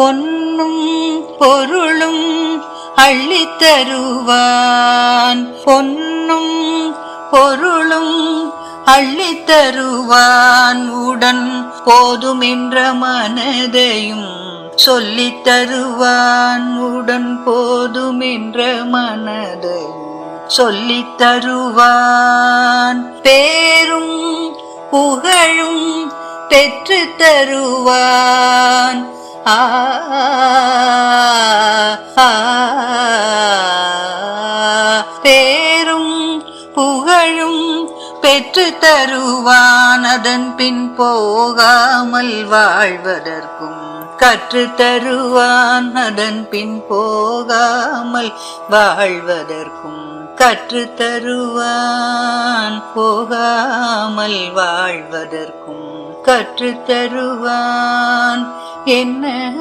பொன்னும் பொருளும் அள்ளித் தருவான் பொன்னும் பொருளும் அள்ளித் தருவான் உடன் போதுமென்ற மனதையும் சொல்லித் தருவான் உடன் போதுமென்ற மனதையும் சொல்லித் தருவான் பேரும் புகழும் பெற்று தருவான் பேரும் புகழும் பெற்று தருவான் அதன் பின் போகாமல் வாழ்வதற்கும் கற்று தருவான் அதன் பின் போகாமல் வாழ்வதற்கும் கற்று தருவான் போகாமல் வாழ்வதற்கும் கற்று தருவான். என்ன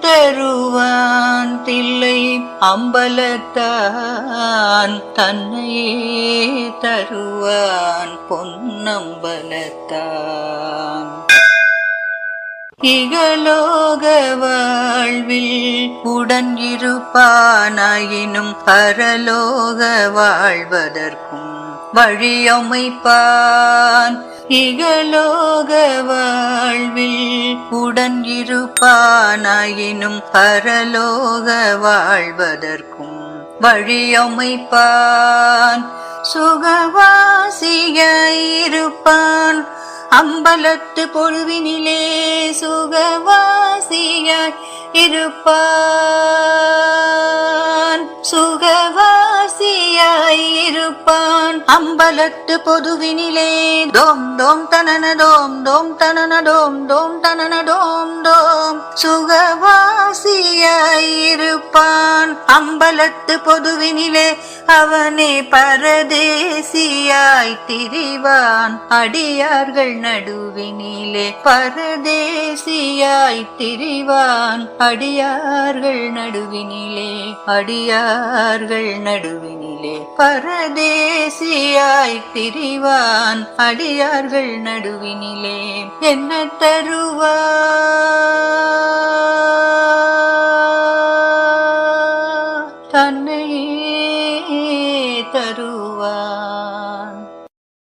தருவான் தில்லை அம்பலத்தான் தன்னையே தருவான் பொன்னம்பலத்தான். இகலோக வாழ்வில் உடன் இருப்பானாயினும் பரலோக வாழ்வதற்கும் வழியமைப்பான் இகலோக வாழ்வில் உடன் இருப்பானாயினும் பரலோக வாழ்வதற்கும் வழியமைப்பான். சுகவாசியாயிருப்பான் அம்பலத்து பொழுவினிலே சுகவாசியாய் இருப்பான். சுகவாசியாய் இருப்பான். அம்பலத்து பொதுவினிலே. டோம் டோம் தனன டோம் டோம் தனன டோம் டோம் தனன டோம் டோம். சுகவாசியாயிருப்பான் அம்பலத்து பொதுவினிலே. அவனே பரதேசியாய் திரிவான் அடியார்கள் நடுவினிலே. பரதேசியாய் திரிவான் அடியார்கள் நடுவினிலே. அடியார்கள் நடுவினிலே. பரதேசியாய் திரிவான் அடியார்கள் நடுவினிலே என்ன தருவா தன்னையே தருவா